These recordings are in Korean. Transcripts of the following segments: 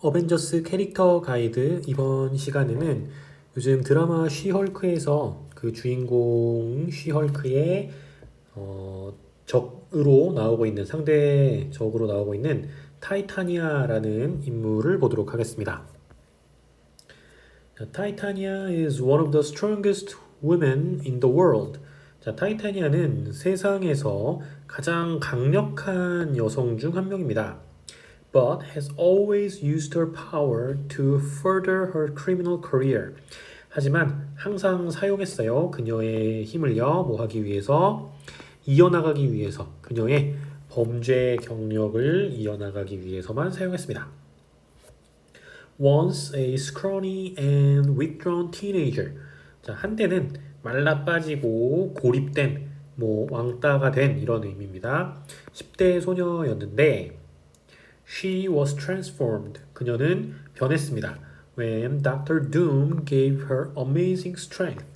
어벤져스 캐릭터 가이드 이번 시간에는 요즘 드라마 쉬헐크에서 그 주인공 쉬헐크의 어, 적으로 나오고 있는 상대 적으로 나오고 있는 타이타니아라는 인물을 보도록 하겠습니다. 자, 타이타니아 is one of the strongest women in the world. 자, 타이타니아는 세상에서 가장 강력한 여성 중 한 명입니다. But has always used her power to further her criminal career. 하지만 항상 사용했어요. 그녀의 힘을요, 뭐 하기 위해서? 이어나가기 위해서. 그녀의 범죄 경력을 이어나가기 위해서만 사용했습니다. Once a scrawny and withdrawn teenager. 자, 한때는 말라 빠지고 고립된 뭐 왕따가 된 이런 의미입니다. 10대 소녀였는데 she was transformed. 그녀는 변했습니다. When Dr. Doom gave her amazing strength.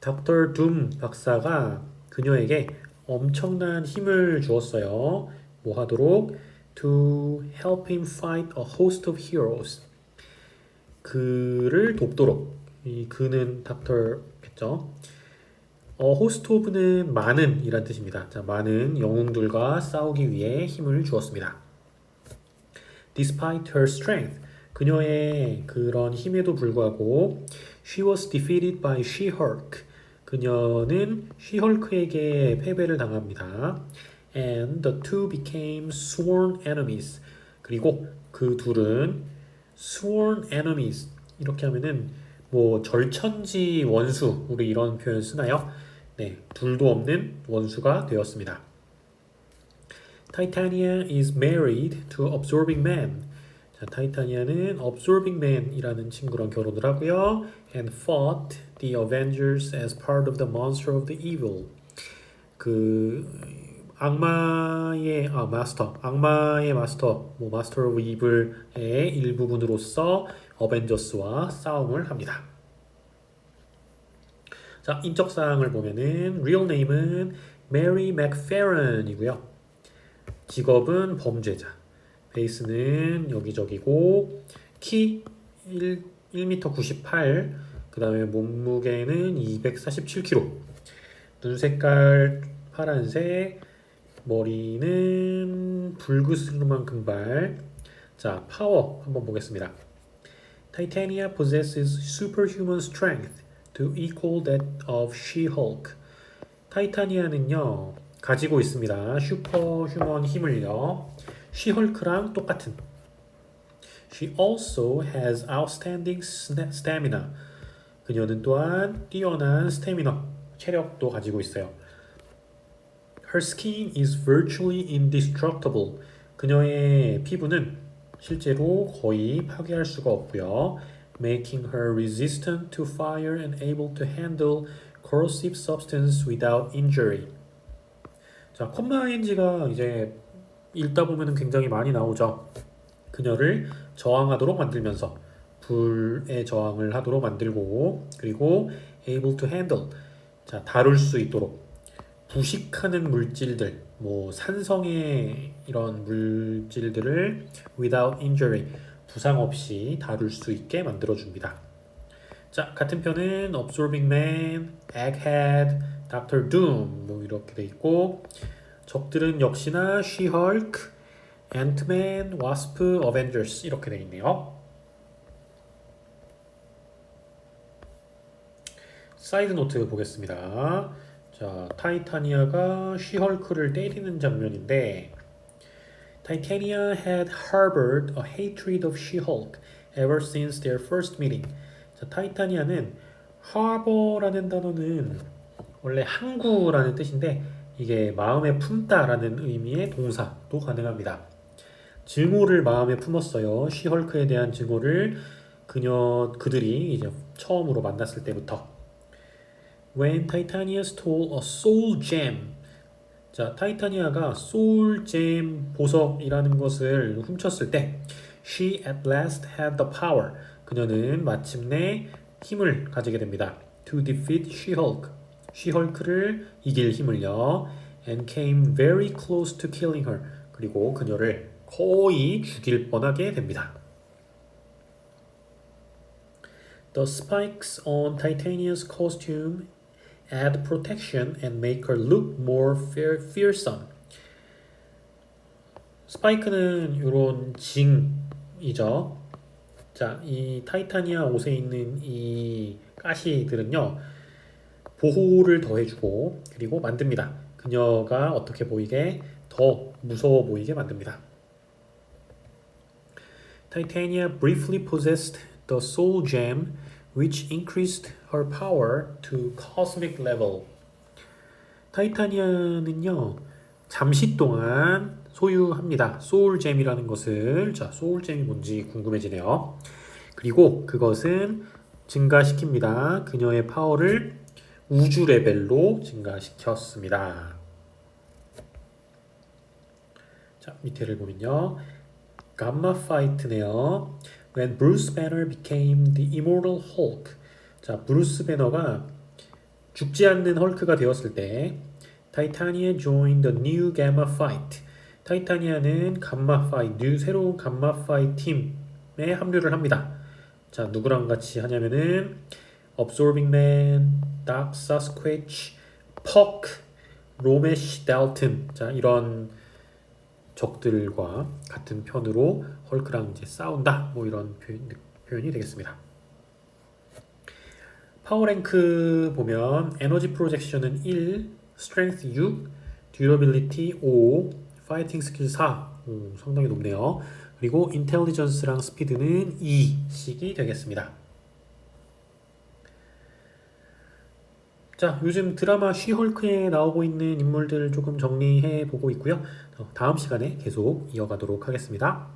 Dr. Doom 박사가 그녀에게 엄청난 힘을 주었어요. 뭐 하도록? To help him fight a host of heroes. 그를 돕도록. 이 그는 닥터겠죠. 어, 호스트 오브는 많은 이란 뜻입니다. 자, 많은 영웅들과 싸우기 위해 힘을 주었습니다. Despite her strength, 그녀의 그런 힘에도 불구하고 she was defeated by She-Hulk. 그녀는 She-Hulk에게 패배를 당합니다. And the two became sworn enemies. 그리고 그 둘은 sworn enemies 이렇게 하면은 뭐 절천지 원수 우리 이런 표현 쓰나요? 네, 둘도 없는 원수가 되었습니다. Titania is married to Absorbing Man. 자, 타이타니아는 Absorbing Man이라는 친구랑 결혼을 하고요. And fought the Avengers as part of the Monster of the Evil. 그 악마의 아 마스터, 악마의 마스터, 뭐 마스터 오브 이블의 일부분으로서 어벤져스와 싸움을 합니다. 자, 인적 사항을 보면은 real name은 Mary McFerrin이고요. 직업은 범죄자. 베이스는 여기저기고 키 1, 1m 98. 그 다음에 몸무게는 247kg. 눈 색깔 파란색. 머리는 붉으스름한 금발. 자, 파워 한번 보겠습니다. Titania possesses superhuman strength to equal that of She-Hulk. 타이타니아는요 가지고 있습니다. 슈퍼휴먼 힘을요. 쉬헐크랑 똑같은. She also has outstanding stamina. 그녀는 또한 뛰어난 스태미너, 체력도 가지고 있어요. Her skin is virtually indestructible. 그녀의 피부는 실제로 거의 파괴할 수가 없고요. Making her resistant to fire and able to handle corrosive substance without injury. 자, 콤마인지가 이제 읽다 보면 굉장히 많이 나오죠. 그녀를 저항하도록 만들면서 불에 저항을 하도록 만들고 그리고 able to handle 자 다룰 수 있도록 부식하는 물질들 뭐 산성의 이런 물질들을 without injury 부상 없이 다룰 수 있게 만들어 줍니다. 자 같은 편은 absorbing man, egghead, Doctor Doom 뭐 이렇게 돼 있고 적들은 역시나 She-Hulk, Ant-Man, Wasp, Avengers 이렇게 돼 있네요. 사이드 노트 보겠습니다. 자, 타이타니아가 쉬헐크를 때리는 장면인데 Titania had harbored a hatred of She-Hulk ever since their first meeting. 자, 타이타니아는 harbor라는 단어는 원래 항구라는 뜻인데 이게 마음에 품다라는 의미의 동사도 가능합니다. 증오를 마음에 품었어요. 쉬헐크에 대한 증오를 그녀 그들이 이제 처음으로 만났을 때부터 When Titania stole a soul gem. 자, 타이타니아가 soul gem 보석이라는 것을 훔쳤을 때 she at last had the power. 그녀는 마침내 힘을 가지게 됩니다. To defeat She-Hulk. She-Hulk를 이길 힘을요. And came very close to killing her. 그리고 그녀를 거의 죽일 뻔하게 됩니다. The spikes on Titania's costume add protection and make her look more fear, fearsome. 스파이크는 이런 징이죠. 자, 이 타이타니아 옷에 있는 이 가시들은요, 보호를 더해주고, 그리고 만듭니다. 그녀가 어떻게 보이게 더 무서워 보이게 만듭니다. Titania briefly possessed the soul gem, which increased her power to cosmic level. 타이타니아는요, 잠시 동안 소유합니다. 소울잼이라는 것을 자 소울잼이 뭔지 궁금해지네요. 그리고 그것은 증가시킵니다. 그녀의 파워를 우주 레벨로 증가시켰습니다. 자 밑에를 보면요, 감마 파이트네요. When Bruce Banner became the immortal Hulk. 자 브루스 배너가 죽지 않는 헐크가 되었을 때 타이타니아 joined the new Gamma Fight. 타이타니아는 감마 파이, 뉴 새로운 감마 파이 팀에 합류를 합니다. 자, 누구랑 같이 하냐면은 Absorbing Man, Dark Sasquatch, Puck, 로메시 델튼. 자, 이런 적들과 같은 편으로 헐크랑 이제 싸운다. 뭐 이런 표현, 표현이 되겠습니다. 파워랭크 보면 에너지 프로젝션은 1, 스트렝스 6, 듀러빌리티 5, 파이팅 스킬 4 오, 상당히 높네요. 그리고 인텔리전스랑 스피드는 2씩이 되겠습니다. 자, 요즘 드라마 쉬헐크에 나오고 있는 인물들 조금 정리해 보고 있고요. 어, 다음 시간에 계속 이어가도록 하겠습니다.